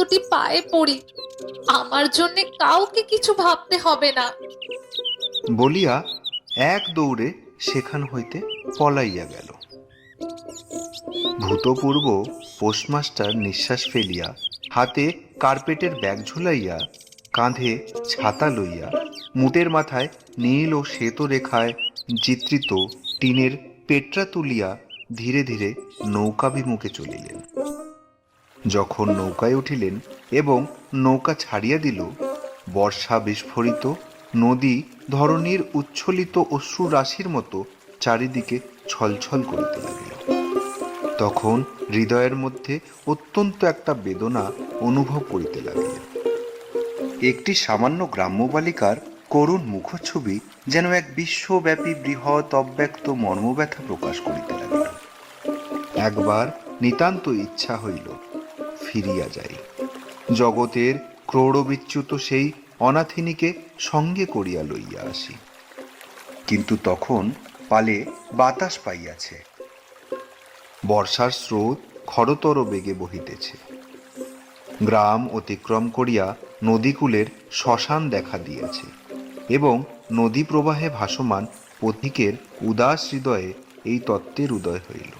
দুটি পায়ে পড়ি। আমার জন্য কাউকে কিছু ভাবতে হবে না। বলিয়া এক দৌড়ে সেখান হইতে পলাইয়া গেল। ভূতপূর্ব পোস্টমাস্টার নিঃশ্বাস ফেলিয়া হাতে কার্পেটের ব্যাগ ঝুলাইয়া কাঁধে ছাতা লইয়া মুটের মাথায় নীল ও শ্বেত রেখায় চিত্রিত টিনের পেট্রা তুলিয়া ধীরে ধীরে নৌকাভিমুখে চলিলেন। যখন নৌকায় উঠিলেন এবং নৌকা ছাড়িয়া দিল, বর্ষা বিস্ফোরিত, নদী ধরনীর উচ্ছ্বলিত অশ্রু রাশির মতো চারিদিকে ছলছল করিতে লাগিল। তখন হৃদয়ের মধ্যে অত্যন্ত একটা বেদনা অনুভব করিতে লাগিল। একটি সামান্য গ্রাম্য বালিকার করুণ মুখচ্ছবি যেন এক বিশ্বব্যাপী বৃহৎ অব্যক্ত মর্মব্যথা প্রকাশ করিতে লাগিল। একবার নিতান্ত ইচ্ছা হইল ফিরিয়া যাই। জগতের ক্রৌড়বিচ্যুত সেই অনাথিনীকে সঙ্গে করিয়া লইয়া আসি। কিন্তু তখন পালে বাতাস পাইয়াছে। বর্ষার স্রোত খরতর বেগে বহিতেছে। গ্রাম অতিক্রম করিয়া নদীকূলের শ্মশান দেখা দিয়েছে এবং নদী প্রবাহে ভাসমান পথিকের উদাস হৃদয়ে এই তত্ত্বের উদয় হইল।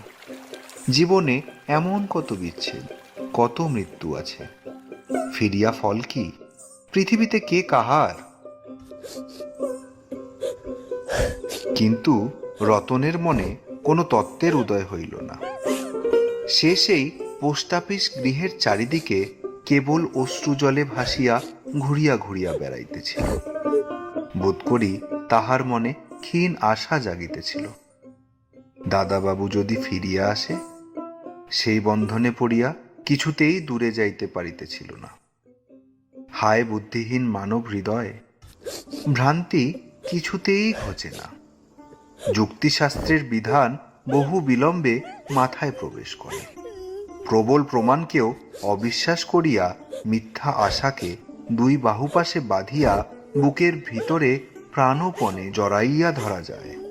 জীবনে এমন কত বিচ্ছেদ কত মৃত্যু আছে? ফিরিয়া ফল কি? পৃথিবীতে কে কাহার? কিন্তু রতনের মনে কোনো তত্ত্বের উদয় হইল না। সে সেই পোস্ট অফিস গৃহের চারিদিকে কেবল অশ্রুজলে ভাসিয়া ঘুরিয়া ঘুরিয়া বেড়াইতেছিল। বোধ করি তাহার মনে ক্ষীণ আশা জাগিতেছিল। দাদাবাবু যদি ফিরিয়া আসে, সেই বন্ধনে পড়িয়া কিছুতেই দূরে যাইতে পারিতেছিল না। হায় বুদ্ধিহীন মানব হৃদয়, ভ্রান্তি কিছুতেই ঘোচে না। যুক্তিশাস্ত্রের বিধান বহু বিলম্বে মাথায় প্রবেশ করে। প্রবল প্রমাণকেও অবিশ্বাস করিয়া মিথ্যা আশাকে দুই বাহুপাশে বাঁধিয়া বুকের ভিতরে প্রাণপণে জড়াইয়া ধরা যায়।